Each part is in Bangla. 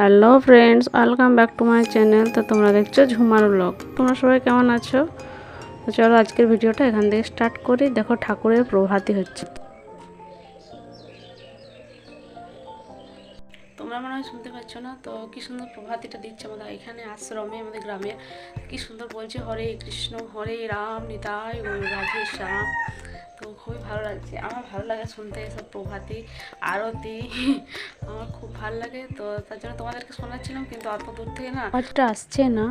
Hello friends, welcome back to my channel. তো তোমরা দেখছ ঝুমার ব্লগ। তোমরা সবাই কেমন আছো? তো চলো আজকের ভিডিওটা এখান থেকে স্টার্ট করি। দেখো ঠাকুরের প্রভাতি হচ্ছে। তোমরা মনে হয় শুনতে পাচ্ছ না? তো কি সুন্দর প্রভাতিটা দিচ্ছে আমাদের এখানে আশ্রমে, আমাদের গ্রামে। কি সুন্দর বলছে, হরে কৃষ্ণ, হরে রাম, নিতাই রাধে শ্যাম। তো খুবই ভালো লাগছে। আমার ভালো লাগে শুনতে এসব প্রভাতি আরতি আমার খুব ভালো লাগে। তো তার জন্য তোমাদেরকে শোনাচ্ছিলাম কিন্তু অত দূর থেকে না আওয়াজটা আসছে না।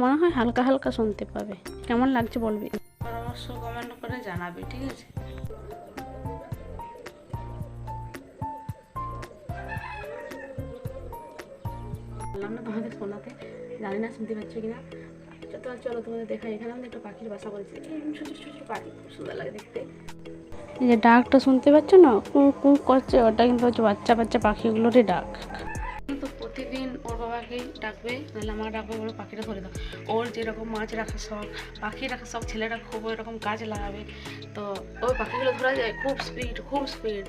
মনে হয় হালকা হালকা শুনতে পাবে। কেমন লাগছে বলবি? পরামর্শ কমেন্ট করে জানাবে ঠিক আছে? বললাম না তোমাদের শোনাতে। জানি না শুনতে পাচ্ছ কিনা। তো চলো তোমাদের দেখা এখানে আমাদের একটা পাখির বাসা বলছে ছোট ছোট ছোট পাখি খুব সুন্দর লাগে দেখতে। এই যে ডাকটা শুনতে পাচ্ছ না? কু কু করছে ওটা কিন্তু হচ্ছে বাচ্চা বাচ্চা পাখিগুলোরই ডাক। কিন্তু প্রতিদিন ওর বাবাকেই ডাকবে নাহলে আমার ডাকবে বলে পাখিটা ধরে দাও। ওর যেরকম মাছ রাখার শখ পাখি রাখার শখ ছেলেরা খুব ওইরকম কাজ লাগাবে। তো ওই পাখিগুলো ধরা যায় খুব স্পিড খুব স্পিড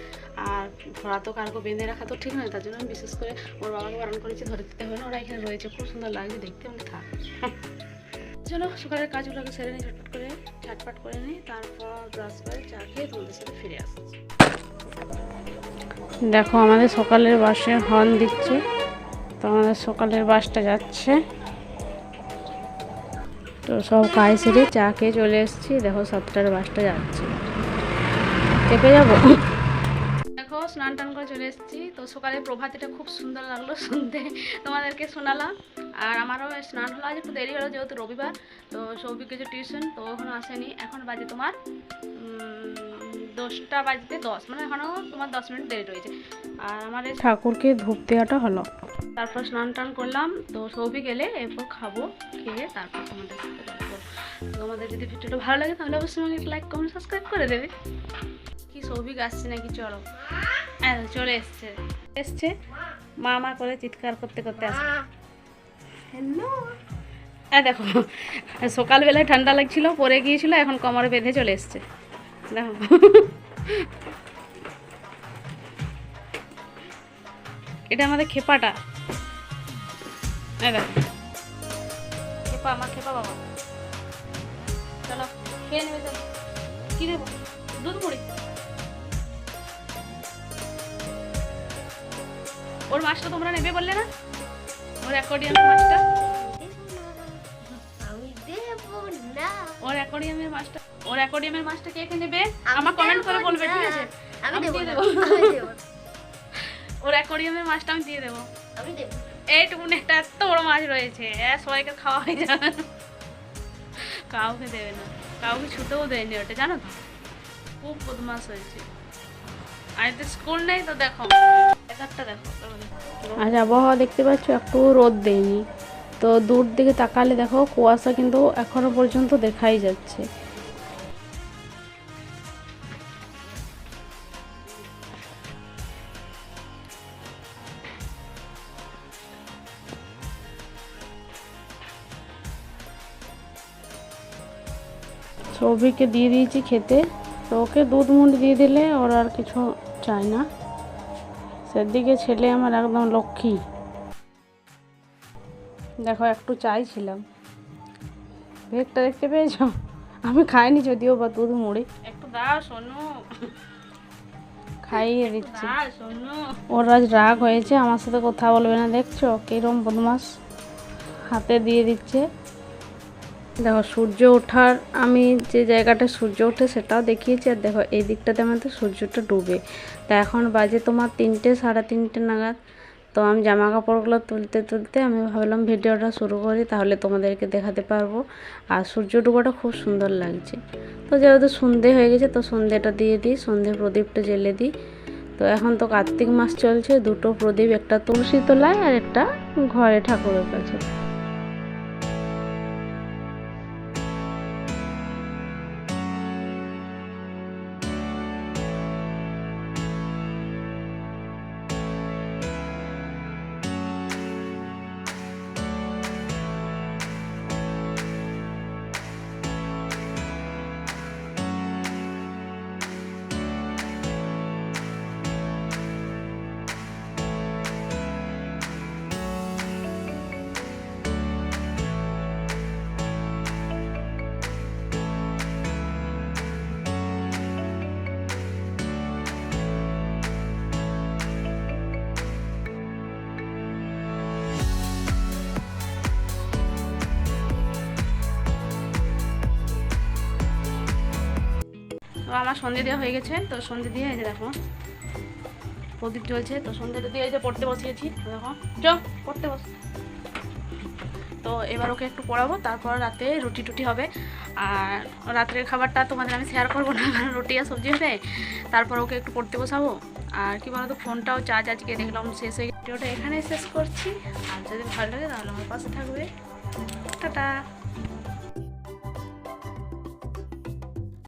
আর ধরা তো কারকে বেঁধে রাখা তো ঠিক নয় তার জন্য আমি বিশেষ করে ওর বাবাকে বারণ করেছি ধরে দিতে হবে না ওরা এখানে রয়েছে খুব সুন্দর লাগছে দেখতে আমি থাক। চলো সকালের কাজগুলোকে সেরে নিই, ঝটপট করে ঝটপট করে নিই, তারপর ব্রাশ করে চা খেয়ে তোমাদের সাথে ফিরে আসছি। দেখো আমাদের সকালের বাসে হর্ন দিচ্ছে, তো আমাদের সকালের বাসটা যাচ্ছে। তো সব কাজ সেরে চা খেয়ে চলে এসেছি, দেখো সাতটার বাসটা যাচ্ছে। চেপে যাব? স্নান টান করে চলে এসেছি। তো সকালে প্রভাতিটা খুব সুন্দর লাগল শুনতে। তোমাদেরকে শোনালাম। আর আমারও স্নান হলো। আজ একটু দেরি হলো যেহেতু রবিবার। তো সৌভিক কিছু টিউশন তো ওখানে আসেনি। এখন বাজে তোমার দশটা বাজতে দশ। মানে এখনও তোমার দশ মিনিট দেরি রয়েছে। আর আমার এই ঠাকুরকে ধূপ দেওয়াটা হলো। তারপর স্নান টান করলাম। তো সৌভিক এলে এরপর খাব খেয়ে তারপর তোমাদের তোমাদের যদি ভিডিওটা ভালো লাগে তাহলে অবশ্যই আমাকে লাইক কমেন্ট সাবস্ক্রাইব করে দেবে। কি সৌভিক আসছে নাকি চলো। হ্যাঁ চলে এসছে। এসছে। মা মা করে চিৎকার করতে করতে আসবে হ্যাঁ দেখো সকালবেলায় ঠান্ডা লাগছিল পরে গিয়েছিল এখন কোমরে বেঁধে চলে এসছে। দেখো। এটা আমাদের খেপাটা। এই দেখো। খেপা আমার খেপা বাবা। চলো খেয়ে নেবে চলো কী দেবো? দুধ মুড়ি। ওর মাছটা তোমরা নেবে বললে না? ওর অ্যাকোরিয়ামের মাছটা আমি দেব না ওর অ্যাকোরিয়ামের মাছটা ওর অ্যাকোরিয়ামের মাছটা কে কে নেবে? আমার কমেন্ট করে বলবে। ঠিক আছে? আমি দিয়ে দেবো। ওর অ্যাকোরিয়ামের মাছটা আমি দিয়ে দেবো। আমি দেব। এইটুকুন একটা এত বড় মাছ রয়েছে। এ সবাইকে খাওয়া হয়ে যাবে। কাউকে দেবে না। কাউকে ছুতেও দেয়নি ওটা জানো তো? খুব বদমাস হয়েছে। আজ আবহাওয়া দেখতে পাচ্ছ, একটু রোদ দেয়নি তো দূর দিকে তাকালে দেখো, কুয়াশা কিন্তু এখনও পর্যন্ত দেখাই যাচ্ছে। সৌভিককে দিয়ে দিয়েছি খেতে। তো ওকে দুধ মুড়ি দিয়ে দিলে ওর আর কিছু চায় না। সেদিকে ছেলে আমার একদম লক্ষ্মী। দেখো একটু চাইছিলাম। ভেগটা দেখতে পেয়েছ? আমি খাইনি যদিও বা দুধ মুড়ি। একটু দাও শোনো খাইয়ে দিচ্ছি। ওর আজ রাগ হয়েছে আমার সাথে কথা বলবে না দেখছ? কিরম বদমাস হাতে দিয়ে দিচ্ছে। দেখো, সূর্য ওঠার, আমি যে জায়গাটা সূর্য ওঠে সেটাও দেখিয়েছি, আর দেখো, এই দিকটাতে আমাদের সূর্যটা ডুবে। তা এখন বাজে তোমার তিনটে, সাড়ে তিনটে নাগাদ। তো আমি জামা কাপড়গুলো তুলতে তুলতে আমি ভাবলাম ভিডিওটা শুরু করি, তাহলে তোমাদেরকে দেখাতে পারব। আর সূর্য ডুবাটা খুব সুন্দর লাগছে। তো যেহেতু সন্ধে হয়ে গেছে, তো সন্ধেটা দিয়ে দিই, সন্ধে প্রদীপটা জ্বেলে দিই। তো এখন তো কার্তিক মাস চলছে, দুটো প্রদীপ, একটা তুলসী তোলায় আর একটা ঘরে ঠাকুরের কাছে। আমার সন্ধে দেওয়া হয়ে গেছে, তো সন্ধে দিয়ে এই যে দেখো। প্রদীপ জ্বলছে, তো সন্ধ্যেটা দিয়ে এই যে পড়তে বসিয়েছি, দেখো। চ পড়তে বস। তো এবার ওকে একটু পড়াবো, তারপর রাতে রুটি টুটি হবে। আর রাত্রের খাবারটা তোমাদের আমি শেয়ার করব না, কারণ রুটি আর সবজি হবে। তারপর ওকে একটু পড়তে বসাবো। আর কি বলতো, ফোনটাও চার্জ আজকে দেখলাম শেষ হয়ে গেছে। ওটা এখানে শেষ করছি। আর যদি ভালো লাগে তাহলে আমার পাশে থাকবে। টাটা।